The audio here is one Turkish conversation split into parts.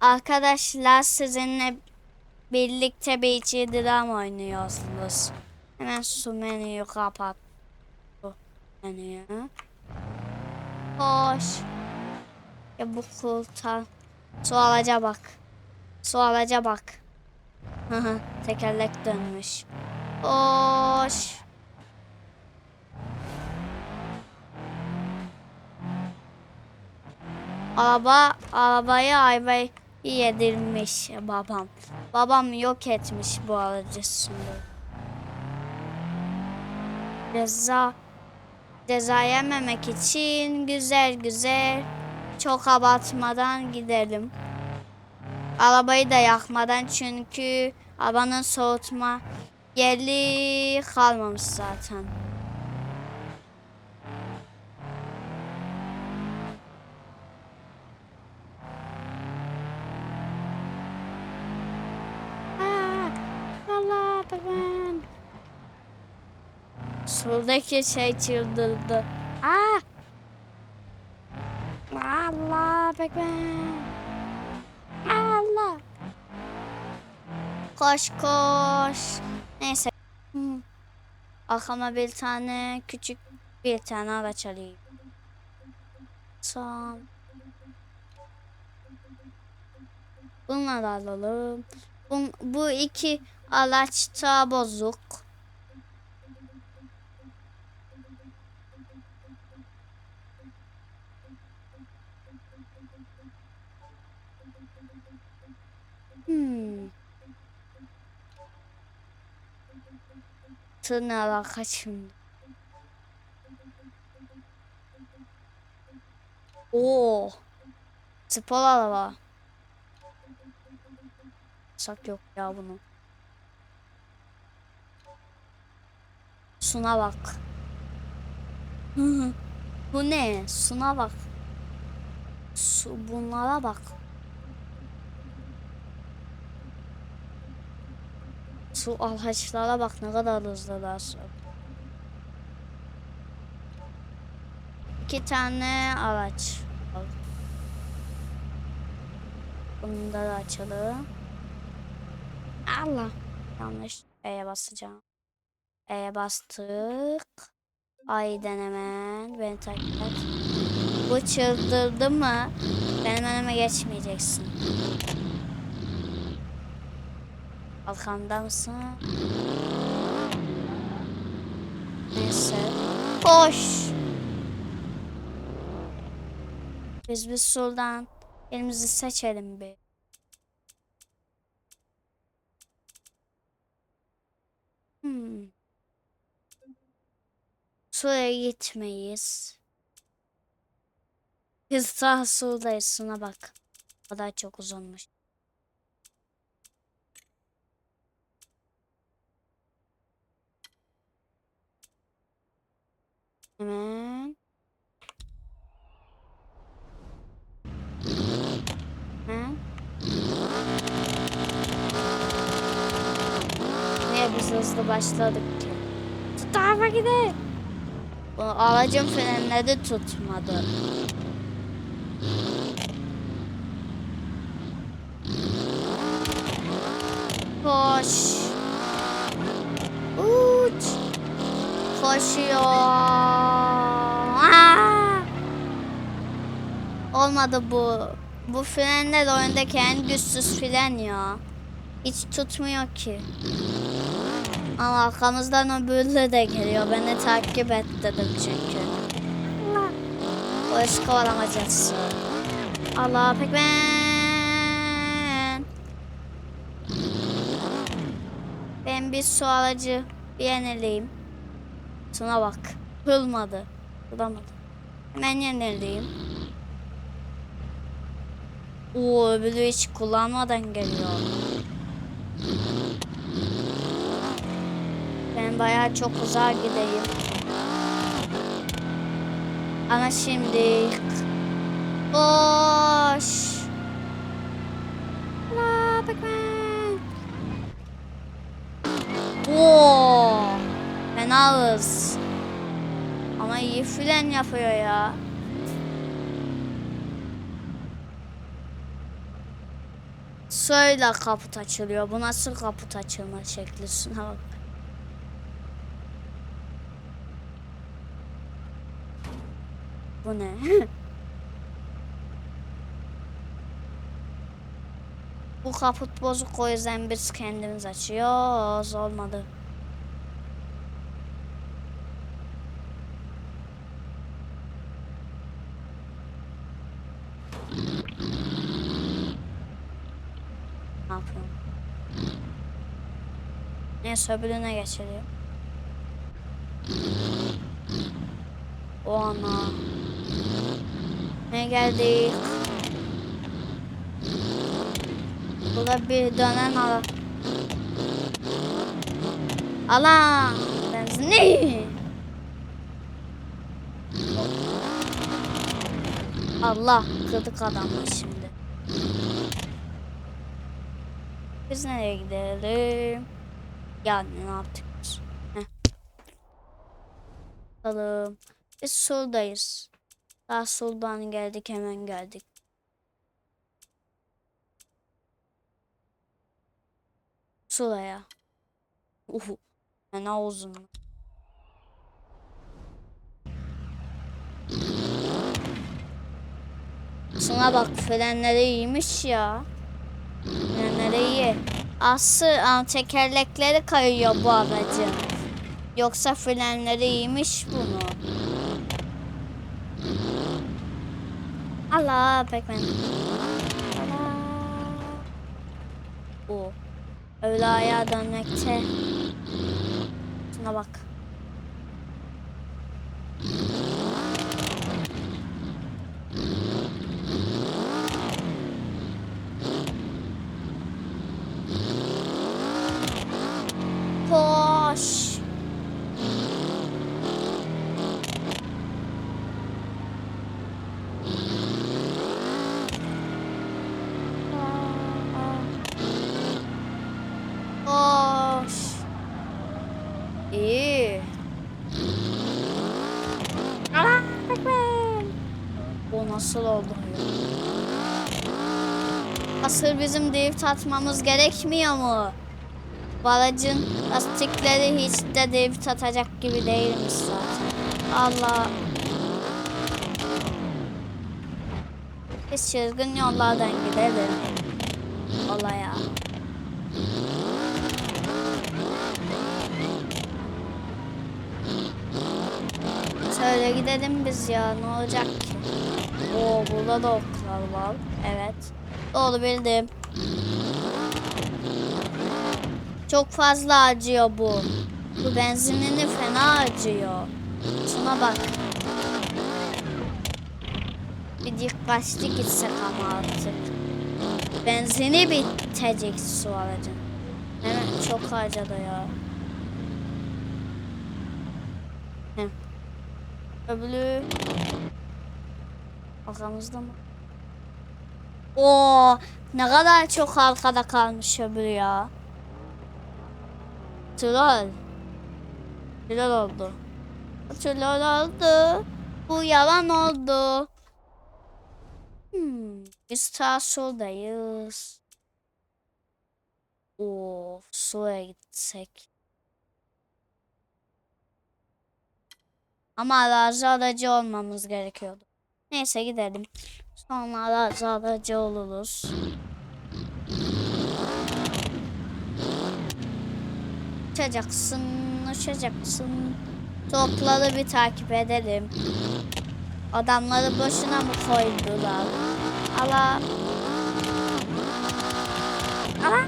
Arkadaşlar sizinle birlikte bir içi dram oynuyorsunuz. Hemen su menüyü kapat. Bu menüyü. Hoş. Ya bu kurtar. Su alaca bak. Su alaca bak. Tekerlek dönmüş. Hoş. Araba, arabayı ayvayı yedirmiş babam. Babam yok etmiş bu aracısını. Ceza, ceza yememek için güzel güzel çok abartmadan gidelim. Arabayı da yakmadan çünkü arabanın soğutma yeri kalmamış zaten. Allah ben. Soldaki şey çıldırdı. Aa! Allah ben. Allah. Koş koş. Neyse. Arkama bir tane küçük bir tane araç alayım. Tamam. Bunları alalım. Bu, bu iki araç da bozuk. Hmm. Tırnağa kaç şimdi. Oo. Spor araba. Sak yok ya bunu. Suna bak. Bu ne? Suna bak. Su bunlara bak. Su ağaçlara bak ne kadar hızlılar. İki tane araç. Bunları açalım. Allah. Yanlış E'ye basacağım. E'ye bastık. Aynen hemen. Beni takip et. Bu çıldırdı mı? Benim önüme geçmeyeceksin. Arkamda mısın? Neyse. Koş. Biz bir soldan elimizi seçelim bir. Hmm. Suya gitmeyiz. Biz sağ soldayız. Şuna bak. O kadar çok uzunmuş. Hemen. Hemen. Niye biz hızlı başladık ki? Tut tarafa gidelim. Aracın frenleri tutmadı. Koş. Uç. Koşuyor. Aa! Olmadı bu. Bu frenler oyundaki en güçsüz fren ya. Hiç tutmuyor ki. Ama arkamızdan öbürü de geliyor. Beni takip et dedim çünkü. Polis kovalamacası. Allah pek ben. Ben bir su aracı bir yenileyim. Şuna bak. Kırılmadı. Kırılmadı. Hemen yenileyim. Oo öbürü hiç kullanmadan geliyor. Bayağı çok uzağa gideyim. Ama şimdi boş. La bakma. Oo. Fena hız. Ama iyi fren yapıyor ya. Söyle kaput açılıyor. Bu nasıl kaput açılma şekli? Şuna bak. Bu ne? Bu kaput bozuk o yüzden biz kendimiz açıyoruz. Olmadı. Ne yapıyorum? Neyse öbürüne geçelim. O ana. Ne geldik? Burada bir dönen ala. Ala. Benzini. Allah kırdık adamı şimdi. Biz nereye gidelim? Yani ne yaptık? Heh. Bakalım. Biz soldayız. Daha soldan geldik hemen geldik. Sulaya. Uhu. Fena uzun. Şuna bak frenleri iyiymiş ya. Frenleri iyi. Aslı tekerlekleri kayıyor bu aracın. Yoksa frenleri iyiymiş bunu. Allah. Allah. O. Öyle ayağa dönmekte. Şuna bak. Koş. Koş. İyi. Aa, Pac-Man. Bu nasıl oldu? Asıl bizim drift atmamız gerekmiyor mu? Bu aracın lastikleri hiç de drift atacak gibi değilmiş zaten. Allah. Biz çılgın yollardan gidelim. Olaya. Şöyle gidelim biz ya ne olacak ki? Oo burada da oklar var. Evet. Doğru bildim. Çok fazla acıyor bu. Bu benzinini fena acıyor. Şuna bak. Bir dikkatli gitsek ama artık. Benzini bitecek su aracın. Evet çok harcadı ya. Heh. Öbürü arkamızda mı? Oo, ne kadar çok arkada kalmış öbürü ya. Troll. Troll oldu. Troll oldu. Bu yalan oldu. Hmm, biz sağ soldayız. Of, suya gitsek. Ama arazi aracı olmamız gerekiyordu. Neyse gidelim. Sonra arazi aracı oluruz. Uçacaksın, uçacaksın. Topları bir takip edelim. Adamları boşuna mı koydular? Ala. Ala.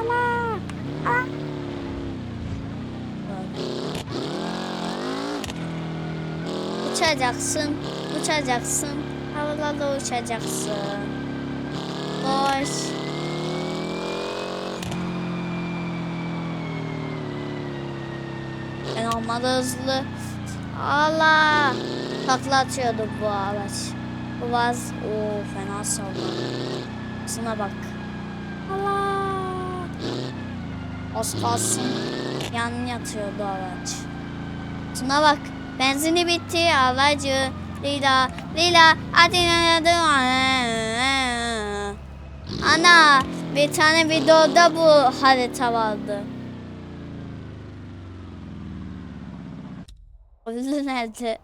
Ala. Ala. Uçacaksın, uçacaksın, havalarda uçacaksın. Boş. Ben olmadı hızlı. Allah! Takla atıyordu bu araç. Bu vaz... Oo fena sallandı. Şuna bak. Allah! Az kalsın yan yatıyordu araç. Şuna bak. Benzini bitti aracı. Lila, Lila, hadi Ana bir tane videoda bu harita vardı. Öldü nerede?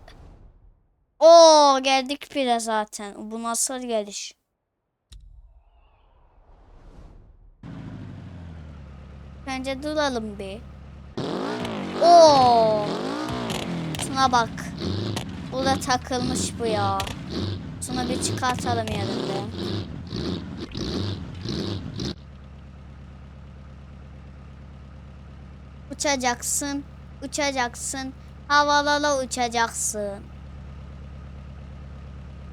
Oo geldik bile zaten. Bu nasıl geliş? Bence duralım bir. Oo. Şuna bak. Burada takılmış bu ya. Şunu bir çıkartalım yerinden. Uçacaksın, uçacaksın, havalara uçacaksın.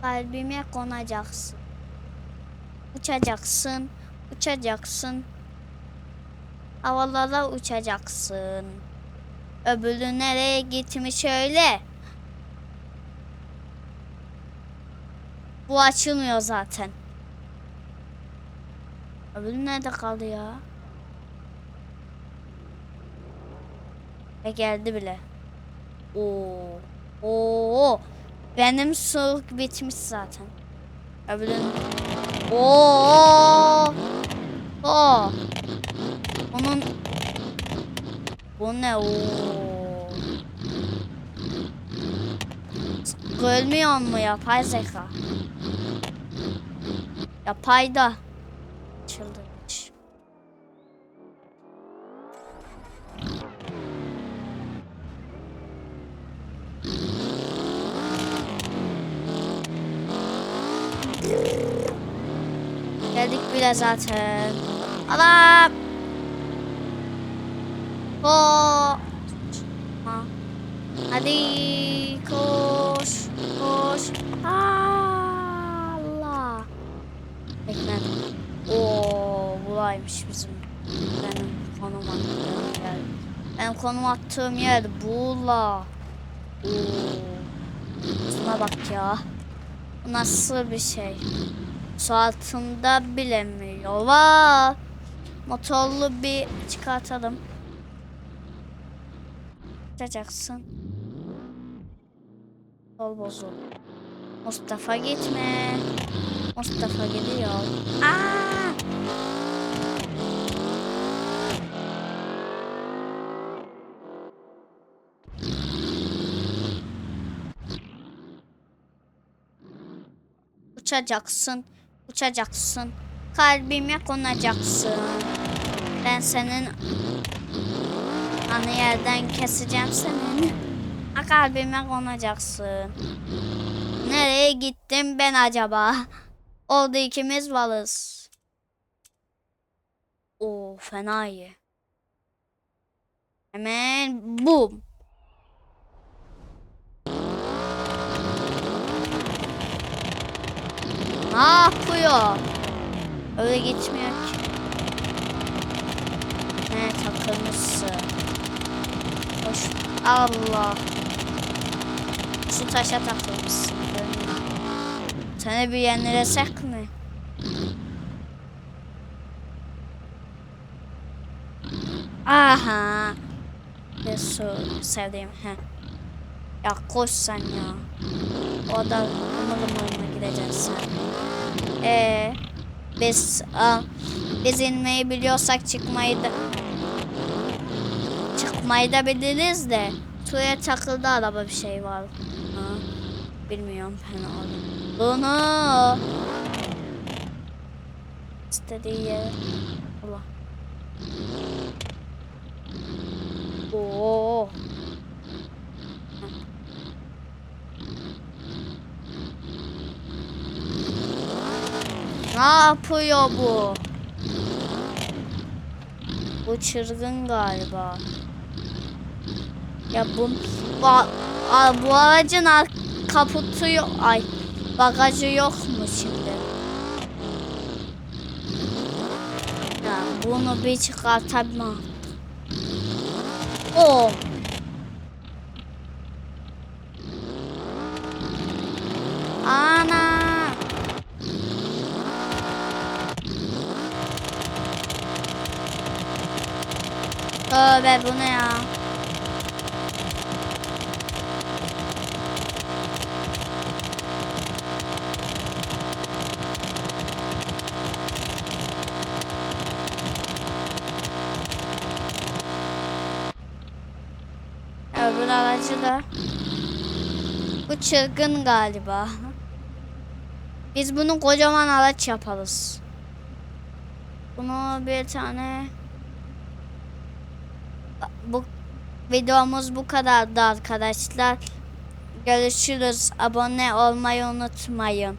Kalbime konacaksın. Uçacaksın, uçacaksın, havalara uçacaksın. Öbürü nereye gitmiş öyle? Bu açılmıyor zaten. Öbürü nerede kaldı ya? Ve geldi bile. Oo. Oo. Benim soğuk bitmiş zaten. Öbürün. Oo. Oo. Onun bu ne o? Görmüyor mu yapay zeka? Yapay da. Çıldırmış. Geldik bile zaten. Allah! Ko. Ha. Hadi koş, koş. Allah. Bekledim. Oo, bulaymış bizim. Benim konum attığım yer. Benim konum attığım yer bula. Oo. Şuna bak ya. Nasıl bir şey? Su altında bilemiyor. Var. Motorlu bir çıkartalım. Tutacaksın. Yol bozuldu. Mustafa gitme. Mustafa gidiyor. Aa! Uçacaksın, uçacaksın. Kalbime konacaksın. Ben senin Anı yerden keseceğim senin. Ha, kalbime konacaksın. Nereye gittim ben acaba? Orada ikimiz varız. Oo fena iyi. Hemen bum. Ne yapıyor? Öyle gitmiyor ki. He takılmışsın. Hoş. Allah. Şu taşa takılmışsın. Seni bir yenilesek mi? Aha. Ne su sevdiğim. He. Ya koş sen ya. O da umarım gideceksin sen. Ee, biz a, biz inmeyi biliyorsak çıkmayı da çıkmayı da biliriz de suya takıldı araba bir şey var. Ha, bilmiyorum ben onu. Bunu istediği yere Allah. Oo. Ne yapıyor bu? Bu çılgın galiba. Ya bu bu, bu aracın ar- kaputu yok. Ay bagajı yok mu şimdi? Ya bunu bir çıkartamam. O. Ana. Tövbe bu ne ya? Öbür aracı da. Bu çılgın galiba. Biz bunu kocaman araç yaparız. Bunu bir tane bu videomuz bu kadardı arkadaşlar. Görüşürüz. Abone olmayı unutmayın.